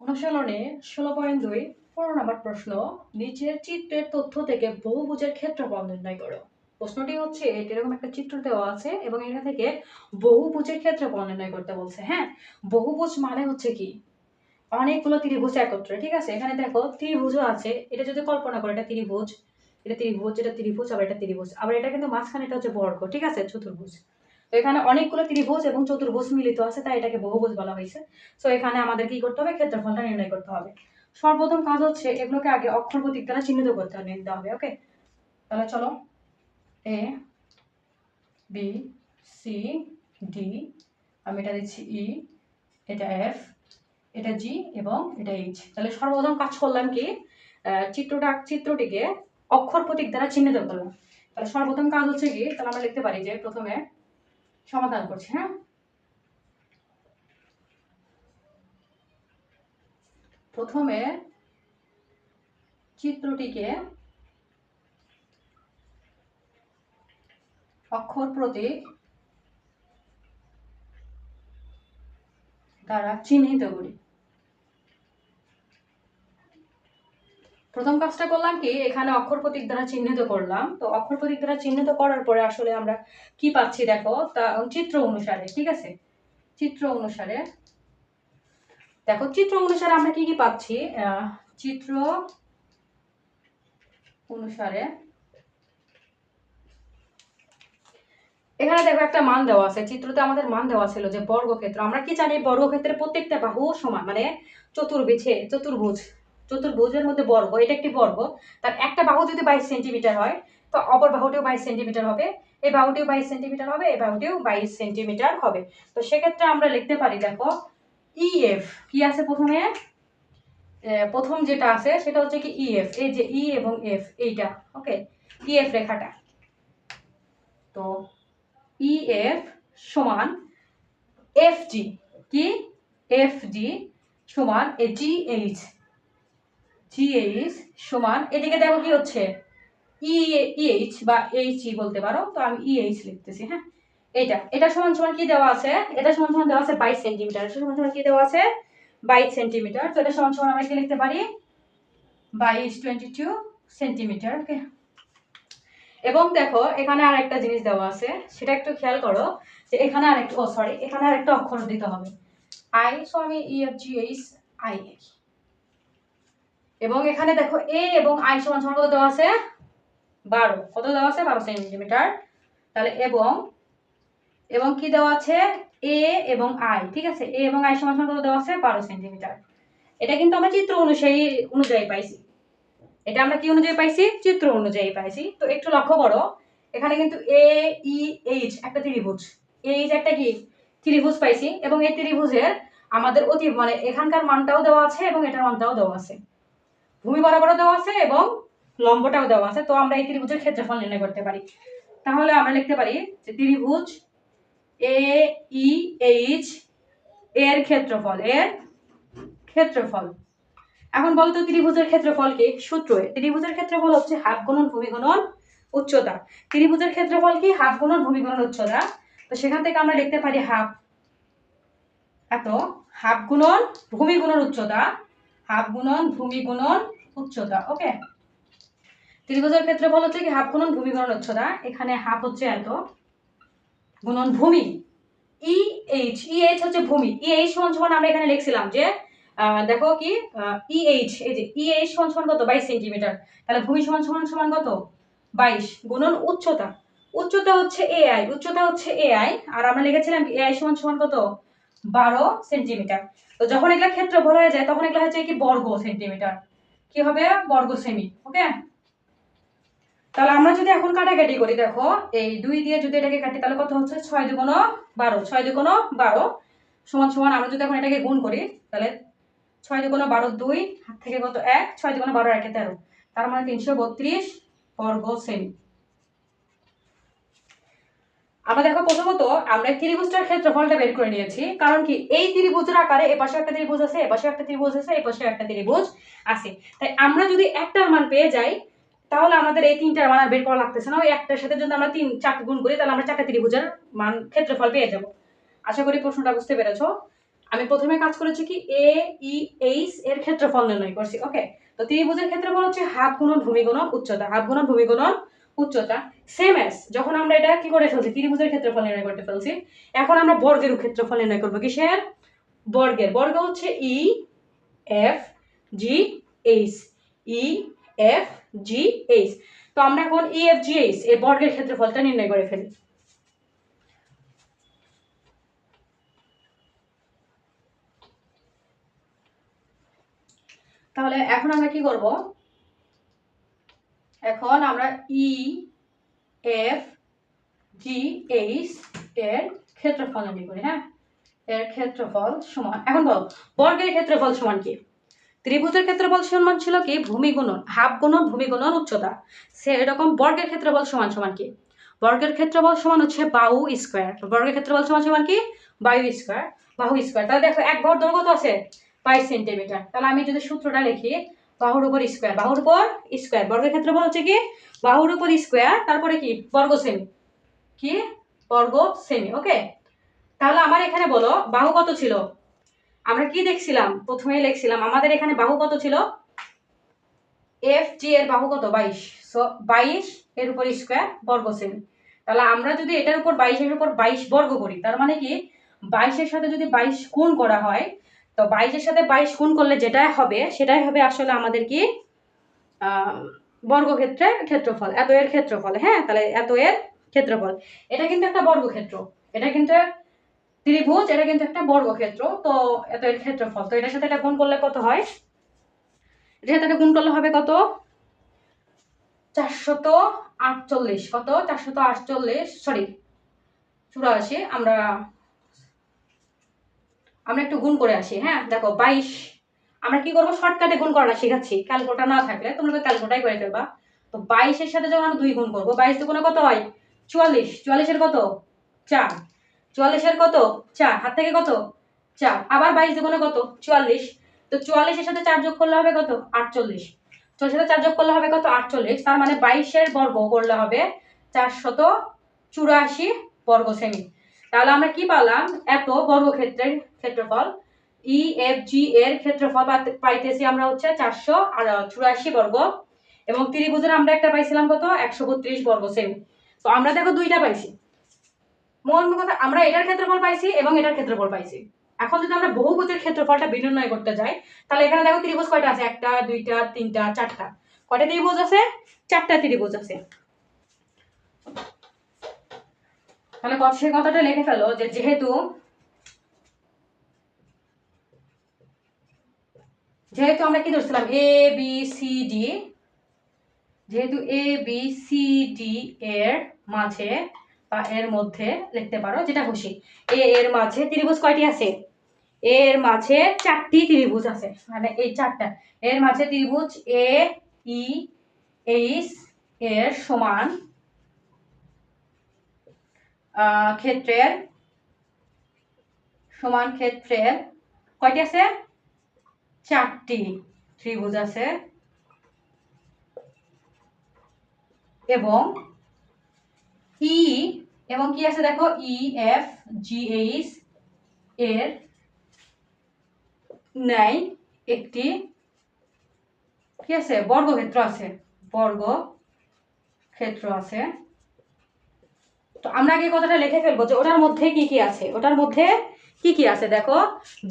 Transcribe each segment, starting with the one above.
অনুশীলনে ষোলো পয়েন্ট দুই, পনেরো নম্বর প্রশ্ন নিচের চিত্রের তথ্য থেকে বহুভুজের ক্ষেত্রফল নির্ণয় করো। প্রশ্নটি হচ্ছে এরকম একটা চিত্র দেওয়া আছে এবং এখান থেকে বহুভুজের ক্ষেত্রফল নির্ণয় করতে বলছে হ্যাঁ? বহুভুজ মানে হচ্ছে কি? অনেকগুলো ত্রিভুজ একত্রে, ঠিক আছে? এখানে দেখো ত্রিভুজও আছে, এটা যদি কল্পনা করো, এটা ত্রিভুজ এটা ত্রিভুজ এটা ত্রিভুজ, আবার এটা ত্রিভুজ, আবার এটা কিন্তু মাঝখানে এটা হচ্ছে বর্গ, ঠিক আছে? চতুর্ভুজ। তো এখানে অনেকগুলো ত্রিভুজ এবং চতুর্ভুজ মিলিত আছে, তাই এটাকে বহুভুজ বলা হয়েছে। তো এখানে আমাদের কি করতে হবে? ক্ষেত্রফলটা নির্ণয় করতে হবে। সর্বপ্রথম কাজ হচ্ছে এগুলোকে আগে অক্ষর প্রতীক দ্বারা চিহ্নিত করতে হবে নিতে হবে, ওকে? তাহলে চলো। এ বি সি ডি আমি এটা দিচ্ছি ই এটা এফ এটা জি এবং এটা এইচ তাহলে সর্বপ্রথম কাজ করলাম কি? চিত্রটা চিত্রটিকে অক্ষর প্রতীক দ্বারা চিহ্নিত করলাম। তাহলে সর্বপ্রথম কাজ হচ্ছে কি? তাহলে আমরা লিখতে পারি যে প্রথমে সমাধান করছি হ্যাঁ? প্রথমে চিত্রটিকে অক্ষর প্রতীক দ্বারা চিহ্নিত করি। প্রথম কাজটা করলাম কি, এখানে অক্ষর প্রতীক দ্বারা চিহ্নিত করলাম। তো অক্ষর প্রতীক দ্বারা চিহ্নিত করার পরে আসলে আমরা কি পাচ্ছি দেখো? তা, চিত্র অনুসারে, ঠিক আছে? চিত্র অনুসারে। দেখো, চিত্র অনুসারে আমরা কি কি পাচ্ছি? চিত্র অনুসারে এখানে দেখো একটা মান দেওয়া আছে। চিত্রতে আমাদের মান দেওয়া ছিল যে বর্গক্ষেত্র। আমরা কি জানি, বর্গক্ষেত্রের প্রত্যেকটা বাহু সমান মানে চতুর্বিছে, চতুর্ভুজ। চতুর্ভুজের মধ্যে বর্গ, এটা একটি বর্গ। তার একটা বাহু যদি বাইশ সেন্টিমিটার হয়, তো অপর বাহুটিও বাইশ সেন্টিমিটার হবে, এই বাহুটিও বাইশ সেন্টিমিটার হবে, এই বাহুটিও বাইশ সেন্টিমিটার হবে। তো সেক্ষেত্রে আমরা লিখতে পারি, দেখো ইএফ কি আছে প্রথমে? প্রথম যেটা আছে, সেটা হচ্ছে কি ইএফ এই যে ই এবং এফ এইটা, ওকে? ইএফ রেখাটা তো ইএফ সমান এফ জি কি? এফ জি সমান এ জি এইচ জি এইচ সমান, এদিকে দেখো কি হচ্ছে? ইএইচ বা এইচ ই বলতে পারো, তো আমি ইএইচ লিখতেছি হ্যাঁ? এটা এটা সমান সমান কি দেওয়া আছে? এটা সমান সমান দেওয়া আছে বাইশ সেন্টিমিটার এটা সমান সমান কি দেওয়া আছে? বাইশ সেন্টিমিটার তো এটা সমান সমান আমরা কি লিখতে পারি? বাইশ টোয়েন্টি টু সেন্টিমিটার ওকে এবং দেখো, এখানে আর একটা জিনিস দেওয়া আছে, সেটা একটু খেয়াল করো, যে এখানে আরেকটা ও সরি এখানে আরেকটা অক্ষর দিতে হবে। আই সো আমি E F G H I এবং এখানে দেখো এ এবং আই সমান সমান কত দেওয়া আছে? বারো। কত দেওয়া আছে? বারো সেন্টিমিটার। তাহলে এবং এবং কি দেওয়া আছে? এ এবং আই ঠিক আছে? এ এবং আই সমান সমান কত দেওয়া আছে? বারো সেন্টিমিটার। এটা কিন্তু আমরা চিত্র অনুযায়ী অনুযায়ী পাইছি। এটা আমরা কি অনুযায়ী পাইছি? চিত্র অনুযায়ী পাইছি। তো একটু লক্ষ্য করো, এখানে কিন্তু এ ই এইচ একটা ত্রিভুজ। এইচ একটা কি? ত্রিভুজ পাইছি। এবং এই ত্রিভুজের আমাদের অতি মানে এখানকার মানটাও দেওয়া আছে এবং এটার মানটাও দেওয়া আছে। ভূমি বরাবরও দেওয়া আছে এবং লম্বটাও দেওয়া আছে, তো আমরা এই ত্রিভুজের ক্ষেত্রফল নির্ণয় করতে পারি। তাহলে আমরা লিখতে পারি যে ত্রিভুজ এ ই এইচ এর ক্ষেত্রফল এর ক্ষেত্রফল। এখন বলতো ত্রিভুজের ক্ষেত্রফল কি? সূত্র ত্রিভুজের ক্ষেত্রফল হচ্ছে হাফ গুণন ভূমি গুণন উচ্চতা। ত্রিভুজের ক্ষেত্রফল কি? হাফ গুণন ভূমি গুণন উচ্চতা। তো সেখান থেকে আমরা লিখতে পারি হাফ। এত, হাফ গুণন ভূমি গুণন উচ্চতা। হাফ গুণন ভূমি গুণন উচ্চতা ওকে ত্রিভুজের ক্ষেত্রফল হচ্ছে কি, হাফ গুণন ভূমি গুণন উচ্চতা, এখানে হাফ হচ্ছে এত, গুণন ভূমি ই এইচ ই এইচ হচ্ছে ভূমি ই এইচ সমান সমান আমরা এখানে লিখছিলাম যে দেখো কি ই এইচ এই যে ই এইচ সমান সমান কত? বাইশ সেন্টিমিটার, তাহলে ভূমি সমান সমান সমান কত? বাইশ, গুণন উচ্চতা উচ্চতা হচ্ছে এ আই উচ্চতা হচ্ছে এ আই আর আমরা লিখেছিলাম এ আই সমান সমান কত? বারো সেন্টিমিটার তো যখন এগুলা ক্ষেত্রফল হয়ে যায়, তখন এগুলা হচ্ছে কি বর্গ সেন্টিমিটার কি হবে? বর্গ সেমি ওকে তাহলে আমরা যদি এখন কাটাকাটি করি, দেখো, এই দুই দিয়ে যদি এটাকে কাটি, তাহলে কত হচ্ছে? ছয় দুগুণ বারো, ছয় দুগুণ বারো সমান সমান আমরা যদি এখন এটাকে গুণ করি, তাহলে ছয় দুগুণ বারো দুই, হাত থেকে কত? এক, ছয় দুগুণ বারো একে তেরো। তার মানে তিনশো বত্রিশ বর্গ সেমি আমরা দেখো প্রথমত, আমরা ত্রিভুজটার ক্ষেত্রফলটা বের করে নিয়েছি। কারণ কি? এই ত্রিভুজের আকারে এপাশে একটা ত্রিভুজ আছে, এপাশে একটা ত্রিভুজ আছে, এপাশে একটা ত্রিভুজ আছে। তাই আমরা যদি একটার মান পেয়ে যাই, তাহলে আমাদের এই তিনটার মান আর বের করা লাগতেছে না। ওই একটার সাথে যদি আমরা তিন চারটে গুণ করি, তাহলে আমরা চারটে ত্রিভুজের মান, ক্ষেত্রফল পেয়ে যাব। আশা করি প্রশ্নটা বুঝতে পেরেছ। আমি প্রথমে কাজ করেছি কি? এ ই এইচ এর ক্ষেত্রফল নির্ণয় করছি ওকে তো ত্রিভুজের ক্ষেত্রফল হচ্ছে হাফ গুণন ভূমি গুণন উচ্চতা, হাফ গুণন ভূমি গুণন উচ্চতা। সেম এস যখন আমরা এটা কি করে ফেলছি? ত্রিভুজের ক্ষেত্রফল নির্ণয় করতে ফেলছি। এখন আমরা বর্গের ক্ষেত্রফল নির্ণয় করব কিসের? বর্গের। বর্গ হচ্ছে E F G H E F G H তো আমরা এখন ই এফ জি এইচ এই বর্গের ক্ষেত্রফলটা নির্ণয় করে ফেলি। তাহলে এখন আমরা কি করব? এখন আমরা ই এফ জি এইচ এর ক্ষেত্রফল নির্ণয় করি হ্যাঁ? এর ক্ষেত্রফল সমান, এখন বল, বর্গের ক্ষেত্রফল সমান কি? ত্রিভুজের ক্ষেত্রফল সমান ছিল কি? ভূমি গুণন হাফ গুণন ভূমি গুণন উচ্চতা। সে এরকম বর্গের ক্ষেত্রফল সমান সমান কি? বর্গের ক্ষেত্রফল সমান হচ্ছে বাহু স্কোয়ার। বর্গের ক্ষেত্রফল সমান সমান কি? বায়ু স্কোয়ার। বাহু স্কোয়ার। তাহলে দেখো, এক ভর দৈর্ঘ্য কত আছে বাইশ সেন্টিমিটার। তাহলে আমি যদি সূত্রটা লিখি বাহুর উপর স্কোয়ার বাহুর উপর স্কোয়ার বর্গের ক্ষেত্রফল হচ্ছে কি? বাহুর উপর স্কোয়ার তারপরে কি? বর্গ সেমি কি? বর্গ সেমি ওকে তাহলে আমার এখানে বলো, বাহু কত ছিল? আমরা কি দেখছিলাম? প্রথমেই লিখছিলাম, আমাদের এখানে বাহু কত ছিল? এফ জি এর বাহু কত? বাইশ। সো বাইশ এর উপর স্কোয়ার বর্গ সেমি তাহলে আমরা যদি এটার উপর বাইশের উপর বাইশ বর্গ করি, তার মানে কি? বাইশের সাথে যদি বাইশ গুণ করা হয় তো বাইশের সাথে বাইশ গুণ করলে যেটাই হবে, সেটাই হবে আসলে আমাদের কি বর্গক্ষেত্রের ক্ষেত্রফল, এত এর ক্ষেত্রফল হ্যাঁ? তাহলে এত এর ক্ষেত্রফল। এটা কিন্তু একটা বর্গক্ষেত্র। এটা কিন্তু ত্রিভুজ, এটা কিন্তু একটা বর্গক্ষেত্র। তো এত এর ক্ষেত্রফল। তো এটার সাথে এটা গুণ করলে কত হয়? এটার সাথে এটা গুণ করলে হবে কত? চারশত আটচল্লিশ। কত? চারশত আটচল্লিশ। সরি, চুরাশি। আমরা আমরা একটু গুণ করে আসি হ্যাঁ? দেখো, বাইশ। আমরা কি করব? শর্টকাটে গুণ করা শেখাচ্ছি। ক্যালকোটা না থাকলে তোমরা তো ক্যালকোটাই করে ফেলবা। তো বাইশের সাথে যখন আমরা দুই গুণ করব, বাইশ দুগুণে কত হয়? চুয়াল্লিশ। চুয়াল্লিশের কত? চার। চুয়াল্লিশের কত? চার। হাত থেকে কত? চার। আবার বাইশ দুগুণে কত? চুয়াল্লিশ। তো চুয়াল্লিশের সাথে চার যোগ করলে হবে কত? আটচল্লিশ। চল্লিশের সাথে চার যোগ করলে হবে কত? আটচল্লিশ। তার মানে বাইশের বর্গ করলে হবে চারশত চুরাশি বর্গ সেমি তাহলে আমরা কি পেলাম? এত বর্গক্ষেত্রের ক্ষেত্রফল। ই এফ জি এর ক্ষেত্রফল পাইতেছি আমরা হচ্ছে চারশো আর চুরাশি বর্গ। এবং ত্রিভুজের আমরা একটা পাইছিলাম কত? একশো বত্রিশ বর্গ সেমি। তো আমরা দেখো দুইটা পাইছি। মন কথা, আমরা এটার ক্ষেত্রফল পাইছি এবং এটার ক্ষেত্রফল পাইছি। এখন যদি আমরা বহুভুজের ক্ষেত্রফলটা বিনির্ণয় করতে যাই, তাহলে এখানে দেখো ত্রিভুজ কয়টা আছে? একটা, দুইটা, তিনটা, চারটা। কয়টা ত্রিভুজ আছে? চারটা ত্রিভুজ আছে। তাহলে কত সে কথাটা লিখে ফেলো যে যেহেতু যেহেতু আমরা কি ধরছিলাম? এ বি সি ডি যেহেতু এ বি সি ডি এর মাঝে বা এর মধ্যে লিখতে পারো, যেটা খুশি। এ এর মাঝে ত্রিভুজ কয়টি আছে? এর মাঝে চারটি ত্রিভুজ আছে। মানে এই চারটা। এর মাঝে ত্রিভুজ এ ই এইচ এর সমান ক্ষেত্রের সমান ক্ষেত্রের কয়টি আছে? চারটি ত্রিভুজ আছে। এবং ই এবং কি আছে দেখো? ই এফ জি এইচ এর ন্যায় একটি কি আছে? বর্গক্ষেত্র আছে। বর্গ ক্ষেত্র আছে। তো আমরা আগে কথাটা লিখে ফেলব যে ওটার মধ্যে কি কি আছে? ওটার মধ্যে কি কি আছে দেখো?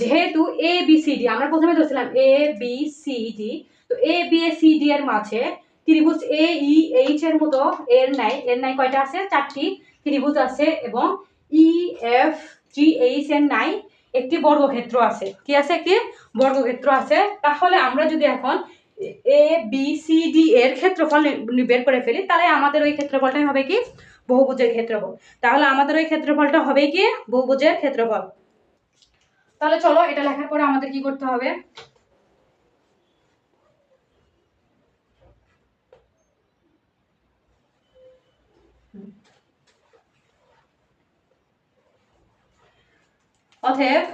যেহেতু এ বি সি ডি আমরা প্রথমে ধরছিলাম এ বি সি ডি তো A B A C D এর মাঝে ত্রিভুজ এ ই এইচ এর মতো এর নাই এর নাই কয়টা আছে? চারটি ত্রিভুজ আছে এবং ই এফ জি এইচ এর নাই একটি বর্গক্ষেত্র আছে। কি আছে? একটি বর্গক্ষেত্র আছে। তাহলে আমরা যদি এখন এ বি সি ডি এর ক্ষেত্রফল বের করে ফেলি, তাহলে আমাদের ওই ক্ষেত্রফলটাই হবে কি? বহুভুজের ক্ষেত্রফল। তাহলে আমাদের ওই ক্ষেত্রফলটা হবে কি? বহুভুজের ক্ষেত্রফল। তাহলে চলো এটা লেখার পরে আমাদের কি করতে হবে? অতএব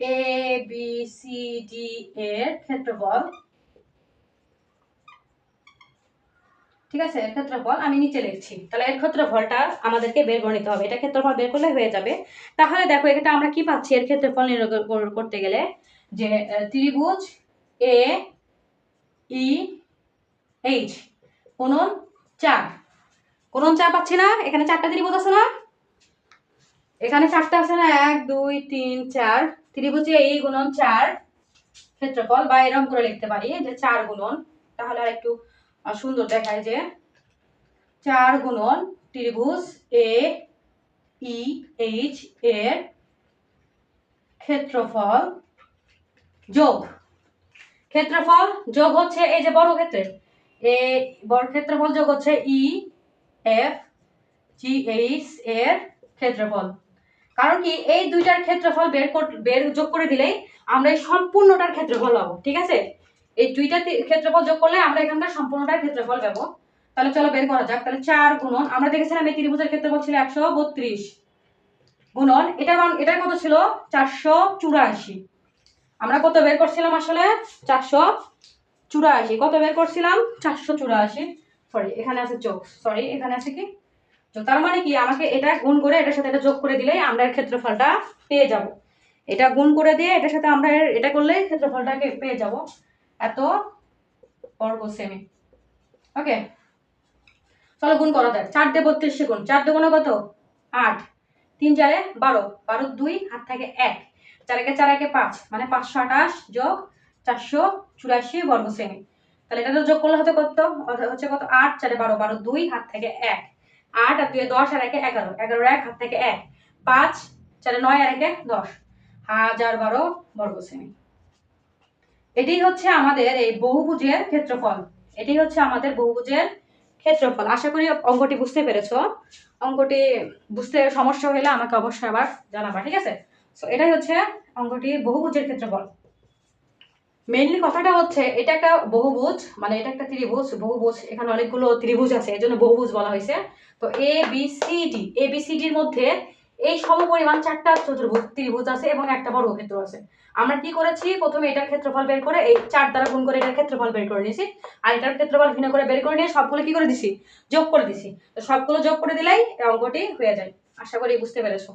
এ বি সি ডি এর ক্ষেত্রফল ঠিক আছে? এর ক্ষেত্রফল আমি নিচে লিখছি। তাহলে এর ক্ষেত্রফলটা আমাদেরকে বের করে নিতে হবে। এটা ক্ষেত্রফল বের করলে হয়ে যাবে। তাহলে দেখো এখানে আমরা কি পাচ্ছি? এর ক্ষেত্রফল নির্ণয় করতে গেলে যে ত্রিভুজ এ, ই, এইচ কোনন চার। কোনন চার পাচ্ছি না? এখানে চারটা ত্রিভুজ আছে না? এখানে চারটা আছে না? এক, দুই, তিন, চার। ত্রিভুজে এই গুণন চার। ক্ষেত্রফল বা এরকম করে লিখতে পারি যে চার গুণন। তাহলে আর একটু সুন্দর দেখায় যে চার গুণন ত্রিভুজ এ, ই, এইচ এর ক্ষেত্রফল যোগ। ক্ষেত্রফল যোগ হচ্ছে এই যে বর্গক্ষেত্রের এ বড় ক্ষেত্রফল যোগ হচ্ছে ই, এফ, জি, এইচ এর ক্ষেত্রফল। কারণ কি এই দুইটার ক্ষেত্রফল বের বের যোগ করে দিলেই আমরা এই সম্পূর্ণটার ক্ষেত্রফল পাবো, ঠিক আছে? এই দুইটা তি- ক্ষেত্রফল যোগ করলে আমরা এখানকার সম্পূর্ণটার ক্ষেত্রফল পাবো। তাহলে চলো বের করা যাক। তাহলে চার গুণন, আমরা দেখেছিলাম এই ত্রিভুজের ক্ষেত্রফল ছিল একশো বত্রিশ গুণন। এটার মান এটার কত ছিল? চারশো চুরাশি। আমরা কত বের করছিলাম আসলে? চারশো চুরাশি। কত বের করছিলাম? চারশো চুরাশি। সরি এখানে আছে যোগ। সরি এখানে আছে কি? যোগ। তার মানে কি? আমাকে এটা গুণ করে এটার সাথে এটা যোগ করে দিলেই আমরা এর ক্ষেত্রফলটা পেয়ে যাব। এটা গুণ করে দিয়ে এটার সাথে আমরা এটা করলে ক্ষেত্রফলটাকে পেয়ে যাব। এত বর্গ সেমি ওকে চলো গুণ করা যায় চার দিয়ে বত্রিশ গুণ। চার দুগুণে কত? আট। তিন চারে বারো। বারো দুই হাত থাকে এক। চার একে চার, একে পাঁচ। মানে পাঁচশো আঠাশ যোগ চারশো চুরাশি বর্গ সেমি তাহলে এটা তো যোগ করলে হতে কত? হচ্ছে কত? আট চারে বারো। বারো দুই হাত থেকে এক। আট আর দুই দশ, আর একে এগারো। এগারো এক হাত থেকে এক। পাঁচ চারে নয়, আর একে দশ। হাজার বারো বর্গ সেমি এটাই হচ্ছে আমাদের এই বহুভুজের ক্ষেত্রফল। এটাই হচ্ছে আমাদের বহুভুজের ক্ষেত্রফল। আশা করি অঙ্কটি বুঝতে পেরেছ। অঙ্কটি বুঝতে সমস্যা হলে আমাকে অবশ্যই আবার জানাবা, ঠিক আছে? সো এটাই হচ্ছে অঙ্কটি বহুভুজের ক্ষেত্রফল। মেইনলি কথাটা হচ্ছে, এটা একটা বহুভুজ মানে এটা একটা ত্রিভুজ। বহুভুজ, এখানে অনেকগুলো ত্রিভুজ আছে এই জন্য বহুভুজ বলা হয়েছে। তো A B C D A B C ডির মধ্যে এই সমপরিমাণ চারটা চতুর্ভুজ, ত্রিভুজ আছে এবং একটা বর্গক্ষেত্র আছে। আমরা কি করেছি? প্রথমে এটার ক্ষেত্রফল বের করে এই চার দ্বারা গুণ করে এটার ক্ষেত্রফল বের করে নিয়েছি। আর এটার ক্ষেত্রফল ভিন্ন করে বের করে নিয়ে সবগুলো কি করে দিছি? যোগ করে দিছি। তো সবগুলো যোগ করে দিলেই অঙ্কটি হয়ে যায়। আশা করি বুঝতে পেরেছ।